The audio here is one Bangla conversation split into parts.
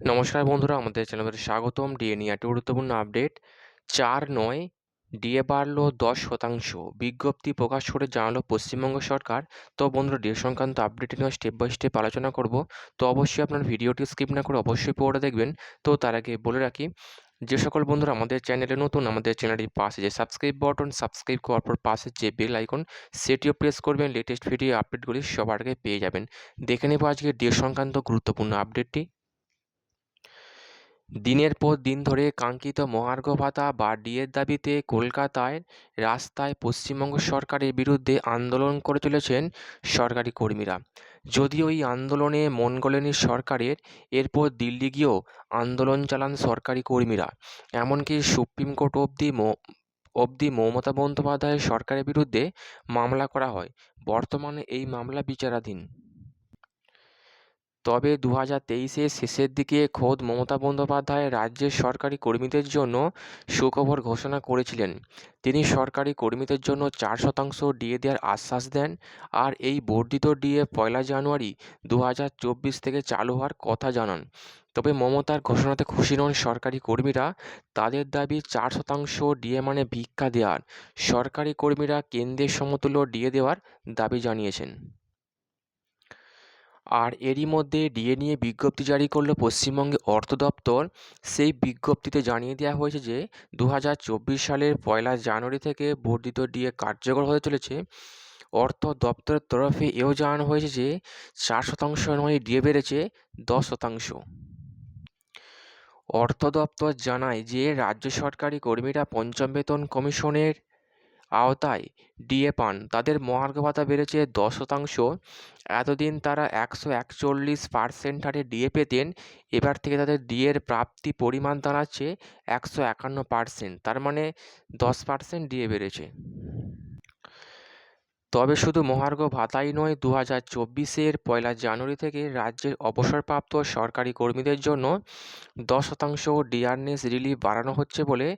নমস্কার বন্ধুরা, আমাদের চ্যানেলে স্বাগতম। ডিএ নিয়ে একটি গুরুত্বপূর্ণ আপডেট। চার নয় ডিএ বাড়লো দশ শতাংশ। বিজ্ঞপ্তি প্রকাশ করে জানালো পশ্চিমবঙ্গ সরকার। তো বন্ধুরা ডিএ সংক্রান্ত আপডেট নিয়ে স্টেপ বাই স্টেপ আলোচনা করব। তো অবশ্যই আপনার ভিডিওটি স্কিপ না করে অবশ্যই পড়ে দেখবেন। তো তার আগে বলে রাখি, যে সকল বন্ধুরা আমাদের চ্যানেলে নতুন, আমাদের চ্যানেলটির পাশে যে সাবস্ক্রাইব বাটন সাবস্ক্রাইব করার পর পাশে যে বেল আইকন সেটিও প্রেস করবেন। লেটেস্ট ভিডিও আপডেটগুলি সবার আগে পেয়ে যাবেন। দেখে নেব আজকে ডিএ সংক্রান্ত গুরুত্বপূর্ণ আপডেটটি দিনের পর দিন ধরে কাঙ্ক্ষিত মহার্ঘ ভাতা বা ডিএর দাবিতে কলকাতায় রাস্তায় পশ্চিমবঙ্গ সরকারের বিরুদ্ধে আন্দোলন করে চলেছেন সরকারি কর্মীরা। যদিও এই আন্দোলনে মন গলেনি সরকারের, এরপর দিল্লি গিয়েও আন্দোলন চালান সরকারি কর্মীরা। এমনকি সুপ্রিম কোর্ট অবধি অবধি মমতা বন্দ্যোপাধ্যায়ের সরকারের বিরুদ্ধে মামলা করা হয়। বর্তমানে এই মামলা বিচারাধীন। তবে দু হাজার তেইশের শেষের দিকে খোদ মমতা বন্দ্যোপাধ্যায় রাজ্যের সরকারি কর্মীদের জন্য সুখবর ঘোষণা করেছিলেন। তিনি সরকারি কর্মীদের জন্য চার শতাংশ ডিএ দেওয়ার আশ্বাস দেন আর এই বর্ধিত ডিএ পয়লা জানুয়ারি দু হাজার চব্বিশ থেকে চালু হওয়ার কথা জানান। তবে মমতার ঘোষণাতে খুশি নন সরকারি কর্মীরা। তাদের দাবি চার শতাংশ ডিএ মানে ভিক্ষা দেওয়ার। সরকারি কর্মীরা কেন্দ্রের সমতুল্য ডিএ দেওয়ার দাবি জানিয়েছেন। আর এরই মধ্যে ডিএ নিয়ে বিজ্ঞপ্তি জারি করল পশ্চিমবঙ্গে অর্থ দপ্তর। সেই বিজ্ঞপ্তিতে জানিয়ে দেওয়া হয়েছে যে দু হাজার চব্বিশ সালের পয়লা জানুয়ারি থেকে বর্ধিত ডিএ কার্যকর হতে চলেছে। অর্থ দপ্তরের তরফে এও জানানো হয়েছে যে, চার শতাংশ নয় ডিএ বেড়েছে, দশ শতাংশ। অর্থ দপ্তর জানায় যে, রাজ্য সরকারি কর্মীরা পঞ্চম বেতন কমিশনের আওতায় ডিএ পান। তাদের মহার্ঘ ভাতা বেড়েছে দশ শতাংশ। এতদিন তারা একশো একচল্লিশ পার্সেন্ট হারে ডিএ পেতেন। এবার থেকে তাদের ডিএর প্রাপ্তি পরিমাণ দাঁড়াচ্ছে একশো একান্ন পার্সেন্ট। তার মানে দশ পার্সেন্ট ডিএ বেড়েছে। তবে শুধু মহার্ঘ ভাতাই নয় দু হাজার চব্বিশের পয়লা জানুয়ারি থেকে রাজ্যের অবসরপ্রাপ্ত সরকারি কর্মীদের জন্য দশ শতাংশ ডিআরনেস রিলিফ বাড়ানো হচ্ছে বলে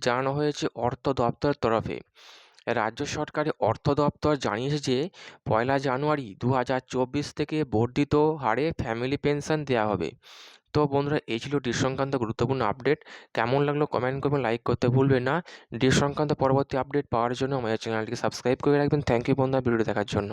জানানো হয়েছে অর্থ দপ্তরের তরফে। রাজ্য সরকারের অর্থ দপ্তর জানিয়েছে যে, পয়লা জানুয়ারি দু হাজার চব্বিশ থেকে বর্ধিত হারে ফ্যামিলি পেনশন দেওয়া হবে। তো বন্ধুরা, এই ছিল ডিশ সংক্রান্ত গুরুত্বপূর্ণ আপডেট। কেমন লাগল কমেন্ট করবেন লাইক করতে ভুলবেন না। ডিশ সংক্রান্ত পরবর্তী আপডেট পাওয়ার জন্য আমাদের চ্যানেলটিকে সাবস্ক্রাইব করে রাখবেন। থ্যাংক ইউ বন্ধুরা ভিডিও দেখার জন্য।